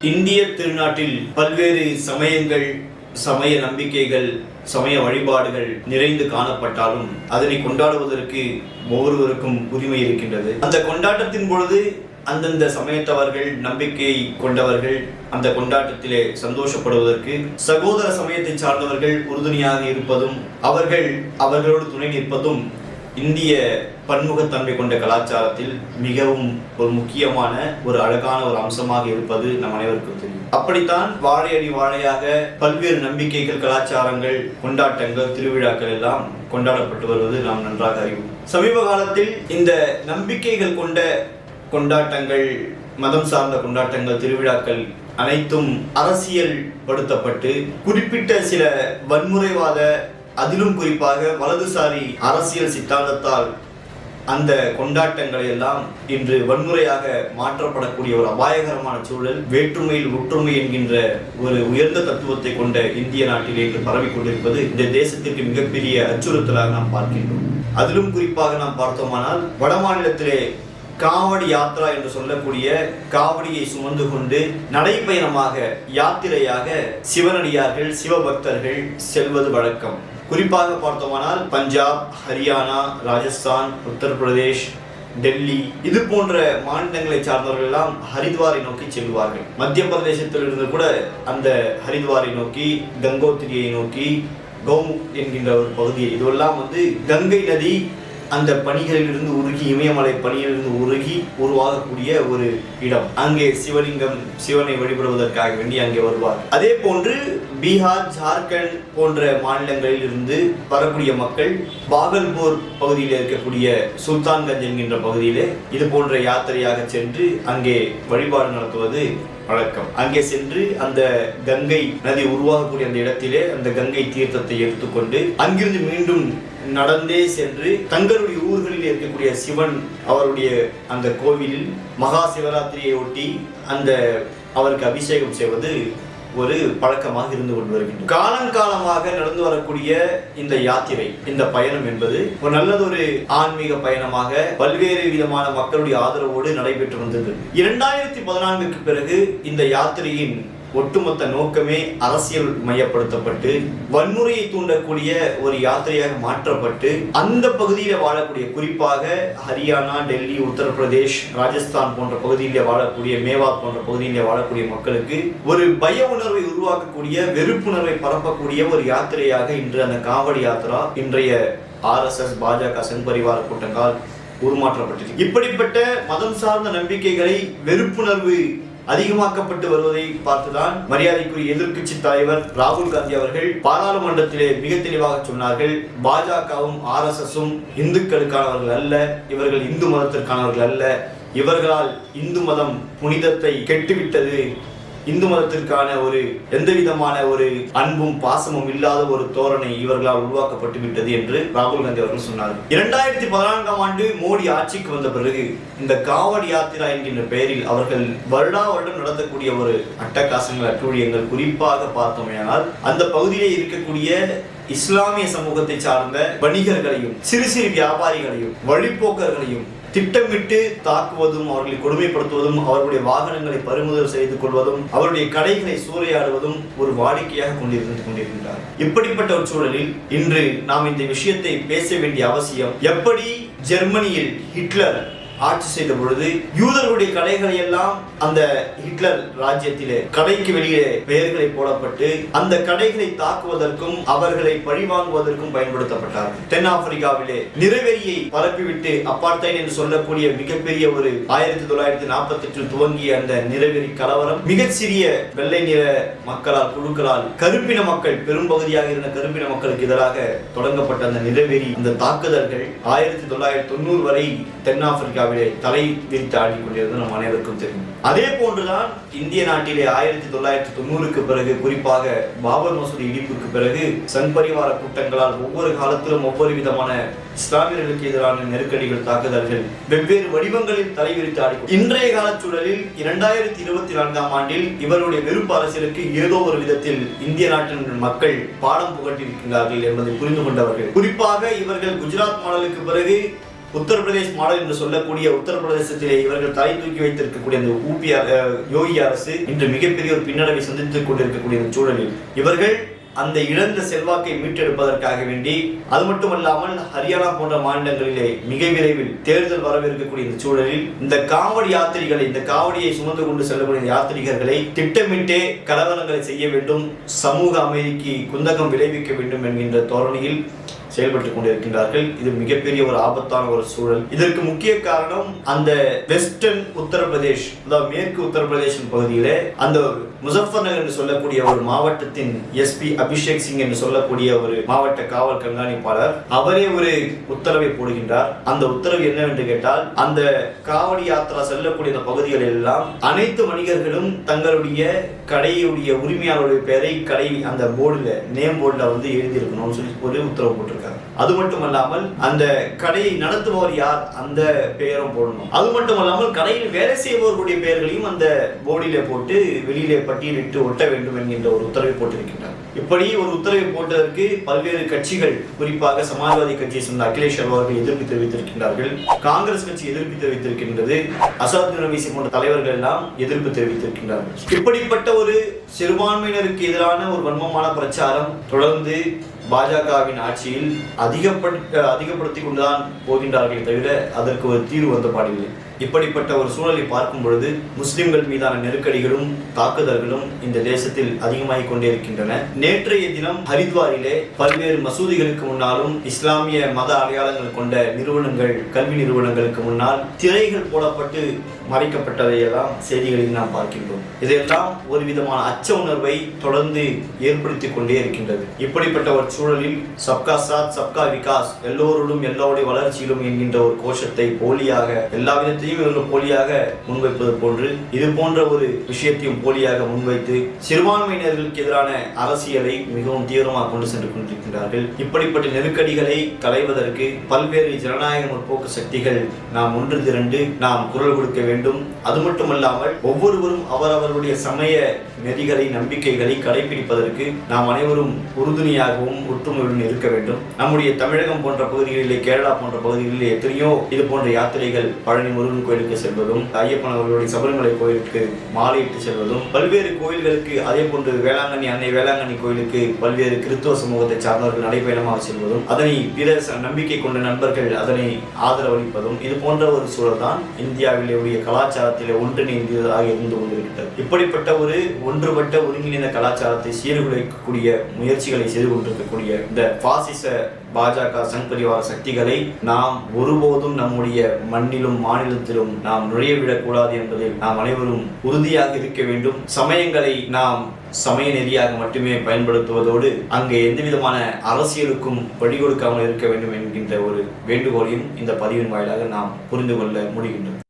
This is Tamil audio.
இந்திய திருநாட்டில் பல்வேறு சமயங்கள் சமய நம்பிக்கைகள் சமய வழிபாடுகள் நிறைந்து காணப்பட்டாலும் அதனை கொண்டாடுவதற்கு ஒவ்வொருவருக்கும் உரிமை இருக்கின்றது. அந்த கொண்டாட்டத்தின் பொழுது அந்தந்த சமயத்தவர்கள் நம்பிக்கை கொண்டவர்கள் அந்த கொண்டாட்டத்திலே சந்தோஷப்படுவதற்கு சகோதர சமயத்தை சார்ந்தவர்கள் உறுதுணையாக இருப்பதும் அவர்கள் அவர்களோடு துணை நிற்பதும் இந்திய பன்முகத்தன்மை கொண்ட கலாச்சாரத்தில் மிகவும் ஒரு முக்கியமான ஒரு அழகான ஒரு அம்சமாக இருப்பது நம் அனைவருக்கும் தெரியும். அப்படித்தான் வாழையடி வாழையாக பல்வேறு நம்பிக்கைகள் கலாச்சாரங்கள் கொண்டாட்டங்கள் திருவிழாக்கள் எல்லாம் கொண்டாடப்பட்டு வருவது நாம் நன்றாக அறிவோம். சமீப காலத்தில் இந்த நம்பிக்கைகள் கொண்ட கொண்டாட்டங்கள் மதம் சார்ந்த கொண்டாட்டங்கள் திருவிழாக்கள் அனைத்தும் அரசியல் படுத்தப்பட்டு குறிப்பிட்ட சில வன்முறைவாத அதிலும் குறிப்பாக வலதுசாரி அரசியல் சித்தாந்தத்தால் அந்த கொண்டாட்டங்களை எல்லாம் இன்று வன்முறையாக மாற்றப்படக்கூடிய ஒரு அபாயகரமான சூழல் வேற்றுமையில் ஒற்றுமை என்கின்ற ஒரு உயர்ந்த தத்துவத்தை கொண்ட இந்திய நாட்டில் இன்று பரவிக் கொண்டிருப்பது இந்த தேசத்திற்கு மிகப்பெரிய அச்சுறுத்தலாக நாம் பார்க்கின்றோம். அதிலும் குறிப்பாக நாம் பார்த்தோமானால் வட மாநிலத்திலே காவடி யாத்ரா என்று சொல்லக்கூடிய காவடியை சுமந்து கொண்டு நடைப்பயணமாக யாத்திரையாக சிவனடியார்கள் சிவபக்தர்கள் செல்வது வழக்கம். குறிப்பாக பார்த்தோமானால் பஞ்சாப் ஹரியானா ராஜஸ்தான் உத்தரப்பிரதேஷ் டெல்லி இது போன்ற மாநிலங்களை சார்ந்தவர்கள் எல்லாம் ஹரித்வாரை நோக்கி செல்வார்கள். மத்திய பிரதேசத்தில் இருந்து கூட அந்த ஹரித்வாரை நோக்கி கங்கோத்திரியை நோக்கி கௌமுக் என்கின்ற ஒரு பகுதியை இதுவெல்லாம் வந்து கங்கை நதி அந்த பணிகளிலிருந்து உருகி இமயமலை பணியிலிருந்து உருகி உருவாகக்கூடிய ஒரு இடம். அங்கே சிவலிங்கம் சிவனை வழிபடுவதற்காக வேண்டி அங்கே வருவார். அதே போன்று பீகார் ஜார்க்கண்ட் போன்ற மாநிலங்களில் இருந்து வரக்கூடிய மக்கள் பாகல்பூர் பகுதியில் இருக்கக்கூடிய சுல்தான்கஞ்ச் என்கின்ற பகுதியிலே இது போன்ற யாத்திரையாக சென்று அங்கே வழிபாடு நடத்துவது வழக்கம். அங்கே சென்று அந்த கங்கை நதி உருவாகக்கூடிய அந்த இடத்திலே அந்த கங்கை தீர்த்தத்தை எடுத்துக்கொண்டு அங்கிருந்து மீண்டும் நடந்தே சென்று தங்களுடைய ஊர்களில் இருக்கக்கூடிய சிவன் அவருடைய அந்த கோவிலில் மகா சிவராத்திரியை ஒட்டி அந்த அவருக்கு அபிஷேகம் செய்வது ஒரு பழக்கமாக இருந்து கொண்டு வருகின்றது. காலங்காலமாக நடந்து வரக்கூடிய இந்த யாத்திரை இந்த பயணம் என்பது ஒரு நல்லதொரு ஆன்மீக பயணமாக பல்வேறு விதமான மக்களுடைய ஆதரவோடு நடைபெற்று வந்தது இரண்டாயிரத்தி பதினான்குக்கு பிறகு இந்த யாத்திரையின் ஒட்டுமொத்த நோக்கமே அரசியல் மையப்படுத்தப்பட்டு வன்முறையை தூண்டக்கூடிய ஒரு யாத்திரையாக மாற்றப்பட்டு அந்த பகுதியில் வாழக்கூடிய குறிப்பாக ஹரியானா டெல்லி உத்தரப்பிரதேஷ் ராஜஸ்தான் போன்ற பகுதியில் வாழக்கூடிய மேவாத் போன்ற பகுதியில் வாழக்கூடிய மக்களுக்கு ஒரு பய உணர்வை உருவாக்கக்கூடிய வெறுப்புணர்வை பரப்பக்கூடிய ஒரு யாத்திரையாக இன்று அந்த காவடி யாத்திரா இன்றைய ஆர்எஸ்எஸ் பாஜக செம்பரிவார கூட்டங்கள் உருமாற்றப்பட்டது. இப்படிப்பட்ட மதம் சார்ந்த நம்பிக்கைகளை வெறுப்புணர்வு அதிகமாக்கப்பட்டு வருவதை பார்த்துதான் மரியாதைக்குரிய எதிர்க்கட்சி தலைவர் ராகுல் காந்தி அவர்கள் பாராளுமன்றத்திலே மிக தெளிவாக சொன்னார்கள். பாஜகவும் ஆர்எஸ்எஸும் இந்துக்களுக்கானவர்கள் அல்ல இவர்கள் இந்து மதத்திற்கானவர்கள் அல்ல. இவர்களால் இந்து மதம் புனிதத்தை கெட்டுவிட்டது. இந்து மதத்திற்கான ஒரு எந்த விதமான ஒரு அன்பும் பாசமும் இல்லாத ஒரு தோரணை இவர்களால் உருவாக்கப்பட்டு விட்டது என்று ராகுல் காந்தி அவர்கள் சொன்னார். இரண்டாயிரத்தி பதினான்காம் ஆண்டு மோடி ஆட்சிக்கு வந்த பிறகு இந்த காவடி யாத்திரா என்கின்ற பெயரில் அவர்கள் வருடா வருடம் நடத்தக்கூடிய ஒரு அட்டகாசங்கள் அட்டூழியங்கள் குறிப்பாக பார்த்தோமேனால் அந்த பகுதியில் இருக்கக்கூடிய இஸ்லாமிய சமூகத்தை சார்ந்த வணிகர்களையும் சிறு சிறு வியாபாரிகளையும் வழிப்போக்கர்களையும் திட்டமிட்டு தாக்குவதும் அவர்களை கொடுமைப்படுத்துவதும் அவர்களுடைய வாகனங்களை பறிமுதல் செய்து கொள்வதும் அவருடைய கடைகளை சூறையாடுவதும் ஒரு வாடிக்கையாக கொண்டிருந்து கொண்டிருக்கின்றார். இப்படிப்பட்ட ஒரு சூழலில் இன்று நாம் இந்த விஷயத்தை பேச வேண்டிய அவசியம் எப்படி ஜெர்மனியில் ஹிட்லர் ஆட்சி செய்த பொழுது யூதர்களுடைய கடைகளை எல்லாம் அந்த ஹிட்லர் ராஜ்யத்திலே கடைக்கு வெளியே பெயர்களை போடப்பட்டு அந்த கடைகளை தாக்குவதற்கும் அவர்களை பழிவாங்குவதற்கும் பயன்படுத்தப்பட்டார் தென்னாப்பிரிக்காவிலே நிறைவெறியை பரப்பிவிட்டு அப்பார்த்தைட் என்று சொல்லக்கூடிய மிகப்பெரிய ஒரு ஆயிரத்தி தொள்ளாயிரத்தி நாற்பத்தி எட்டில் துவங்கிய அந்த நிறைவெறி கலவரம் மிகச்சிறிய வெள்ளை நிற மக்களால் குழுக்களால் கருப்பின மக்கள் பெரும்பகுதியாக இருந்த கருப்பின மக்களுக்கு எதிராக தொடங்கப்பட்ட அந்த நிறைவெறி அந்த தாக்குதல்கள் ஆயிரத்தி தொள்ளாயிரத்தி தொண்ணூறு வரை தென்னாப்பிரிக்காவிலே தலை விரித்து ஆடி கொண்டிருந்தது நம் அனைவருக்கும் தெரியும். அதே போன்றுதான் இந்திய நாட்டிலே ஆயிரத்தி தொள்ளாயிரத்தி தொண்ணூறுக்கு பிறகு குறிப்பாக பாபர் மசூதி இடிப்புக்கு பிறகு சங் பரிவார கூட்டங்களால் ஒவ்வொரு காலத்திலும் ஒவ்வொரு விதமான இஸ்லாமியர்களுக்கு எதிரான நெருக்கடிகள் தாக்குதல்கள் வெவ்வேறு வடிவங்களில் தலைவிரித்து ஆடி இன்றைய காலச்சூழலில் இரண்டாயிரத்தி இருபத்தி நான்காம் ஆண்டில் இவருடைய வெறுப்பு அரசியலுக்கு ஏதோ ஒரு விதத்தில் இந்திய நாட்டின் மக்கள் பாடம் புகட்டியிருக்கிறார்கள் என்பதை புரிந்து கொண்டவர்கள். குறிப்பாக இவர்கள் குஜராத் மாடலுக்கு பிறகு உத்தரப்பிரதேஷ் மாடல் என்று சொல்லக்கூடிய உத்தரப்பிரதேசத்திலே இவர்கள் தலை தூக்கி வைத்திருக்கக்கூடிய அந்த ஊபி யோகி அரசு இன்று மிகப்பெரிய ஒரு பின்னடைவை சந்தித்துக் கொண்டிருக்கக்கூடிய சூழலில். இவர்கள் அந்த இழந்த செல்வாக்கை மீட்டெடுப்பதற்காக வேண்டி அது மட்டுமல்லாமல் ஹரியானா போன்ற மாநிலங்களிலே மிக விரைவில் தேர்தல் வரவிருக்கக்கூடிய இந்த சூழலில் இந்த காவடி யாத்திரிகளை இந்த காவடியை சுமந்து கொண்டு செல்லக்கூடிய யாத்திரிகர்களை திட்டமிட்டே கலவரங்களை செய்ய வேண்டும் சமூக அமைதிக்கு குந்தகம் விளைவிக்க வேண்டும் என்கின்ற தோரணையில் செயல்பட்டுக் கொண்டிருக்கின்றார்கள். இது மிகப்பெரிய ஒரு ஆபத்தான ஒரு சூழல். இதற்கு முக்கிய காரணம் அந்த வெஸ்டர்ன் உத்தரப்பிரதேஷ் அதாவது மேற்கு உத்தரப்பிரதேஷ் பகுதியிலே அந்த முசஃபர் நகர் என்று சொல்லக்கூடிய ஒரு மாவட்டத்தின் எஸ்பி அபிஷேக் சிங் என்று சொல்லக்கூடிய ஒரு மாவட்ட காவல் கண்காணிப்பாளர் அவரே ஒரு உத்தரவை போடுகின்றார். அந்த உத்தரவு என்னவென்று கேட்டால் அந்த காவடி யாத்திரா செல்லக்கூடிய அந்த பகுதிகளில் எல்லாம் அனைத்து வணிகர்களும் தங்களுடைய கடையுடைய உரிமையாளருடைய பெயரை கடை அந்த போர்டுல நேம் போர்டில் வந்து எழுதியிருக்கணும்னு சொல்லி ஒரு உத்தரவு போட்டிருக்காங்க. அது மட்டுமல்லாமல் அந்த கடையை நடத்துபவர் யார்? அந்த பெயரும் போடணும். அது மட்டும் அல்லாமல் கடையில் வேலை செய்பவர்களுடைய பெயர்களையும் அந்த போர்டிலே போட்டு வெளியிலே பட்டியலிட்டு ஒட்ட வேண்டும் என்கின்ற ஒரு உத்தரவை போட்டிருக்கின்றார். இப்படி ஒரு உத்தரவை போட்டதற்கு பல்வேறு கட்சிகள் குறிப்பாக சமாஜ்வாதி கட்சியை சேர்ந்த அகிலேஷ் அவர்கள் எதிர்ப்பு தெரிவித்திருக்கின்றார்கள். காங்கிரஸ் கட்சி எதிர்ப்பு தெரிவித்திருக்கின்றது. அசாத் நவீசி போன்ற தலைவர்கள் எல்லாம் எதிர்ப்பு தெரிவித்திருக்கின்றார்கள். இப்படிப்பட்ட ஒரு சிறுபான்மையினருக்கு எதிரான ஒரு வன்மமான பிரச்சாரம் தொடர்ந்து பாஜகவின் ஆட்சியில் அதிகப்பட் அதிகப்படுத்தி கொண்டுதான் போகின்றார்களே தவிர அதற்கு ஒரு தீர்வு வந்த பாடில்லை இப்படிப்பட்ட ஒரு சூழலை பார்க்கும் பொழுது முஸ்லிம்கள் மீதான நெருக்கடிகளும் தாக்குதல்களும் இந்த தேசத்தில் அதிகமாகிக் கொண்டே இருக்கின்றன நேற்றைய தினம் ஹரித்வாரிலே பல்வேறு மசூதிகளுக்கு முன்னாலும் இஸ்லாமிய மத அடையாளங்கள் கொண்ட நிறுவனங்கள் கல்வி நிறுவனங்களுக்கு முன்னால் திரைகள் போடப்பட்டு மறைக்கப்பட்டதையெல்லாம் செய்திகளில் நாம் பார்க்கின்றோம். இதெல்லாம் ஒரு விதமான அச்ச உணர்வை தொடர்ந்து ஏற்படுத்தி கொண்டே இருக்கின்றது. இப்படிப்பட்ட ஒரு சூழலில் சப்கா சாத் சப்கா விகாஸ் எல்லோருடும் எல்லோருடைய வளர்ச்சியிலும் என்கின்ற ஒரு கோஷத்தை போலியாக எல்லா விதத்தையும் இவர்கள் போலியாக முன்வைப்பது போன்று இது போன்ற ஒரு விஷயத்தையும் போலியாக முன்வைத்து சிறுபான்மையினர்களுக்கு எதிரான அரசியலை மிகவும் தீவிரமாக கொண்டு சென்று கொண்டிருக்கின்றார்கள். இப்படிப்பட்ட நெருக்கடிகளை களைவதற்கு பல்வேறு ஜனநாயக முற்போக்கு சக்திகள் நாம் ஒன்று திரண்டு நாம் குரல் கொடுக்க வேண்டும். அது மட்டுமல்லாமல் ஒவ்வொருவரும் அவரவருடைய சமய நெறிகளை நம்பிக்கைகளை கடைபிடிப்பதற்கு நாம் அனைவரும் உறுதுணையாகவும் ஒற்றுமையுடன் இருக்க வேண்டும். நம்முடைய தமிழகம் போன்ற பகுதிகளிலே கேரளா போன்ற பகுதிகளிலே எத்தனையோ இது போன்ற யாத்திரைகள் பழனி முருகன் கோயிலுக்கு செல்வதும் ஐயப்பன் அவர்களுடைய சபரிமலை கோயிலுக்கு மாலையிட்டு செல்வதும் பல்வேறு கோயில்களுக்கு அதே போன்று வேளாங்கண்ணி அன்னை வேளாங்கண்ணி கோயிலுக்கு பல்வேறு கிறிஸ்துவ சமூகத்தை சார்ந்தவர்கள் நடைபயணமாக செல்வதும் அதனை பிற நம்பிக்கை கொண்ட நண்பர்கள் அதனை ஆதரவளிப்பதும் இது போன்ற ஒரு சூழல் தான் இந்தியாவிலே உடைய கலாச்சாரத்திலே ஒன்றிணைந்ததாக இருந்து கொண்டிருக்கிறது இப்படிப்பட்ட ஒரு ஒன்றுபட்ட ஒருங்கிணைந்த கலாச்சாரத்தை சீர்குலைக்கக்கூடிய முயற்சிகளை செய்து கொண்டிருக்கக்கூடிய இந்த பாசிச பாஜக சங் பரிவார சக்திகளை நாம் ஒருபோதும் நம்முடைய மண்ணிலும் மாநிலத்திலும் நாம் நுழையவிடக்கூடாது என்பதில் நாம் அனைவரும் உறுதியாக இருக்க வேண்டும். சமயங்களை நாம் சமய நெறியாக மட்டுமே பயன்படுத்துவதோடு அங்கே எந்த விதமான அரசியலுக்கும் வழி கொடுக்காமல் இருக்க வேண்டும் என்கின்ற ஒரு வேண்டுகோளையும் இந்த பதிவின் வாயிலாக நாம் புரிந்து கொள்ள முடிகின்றது.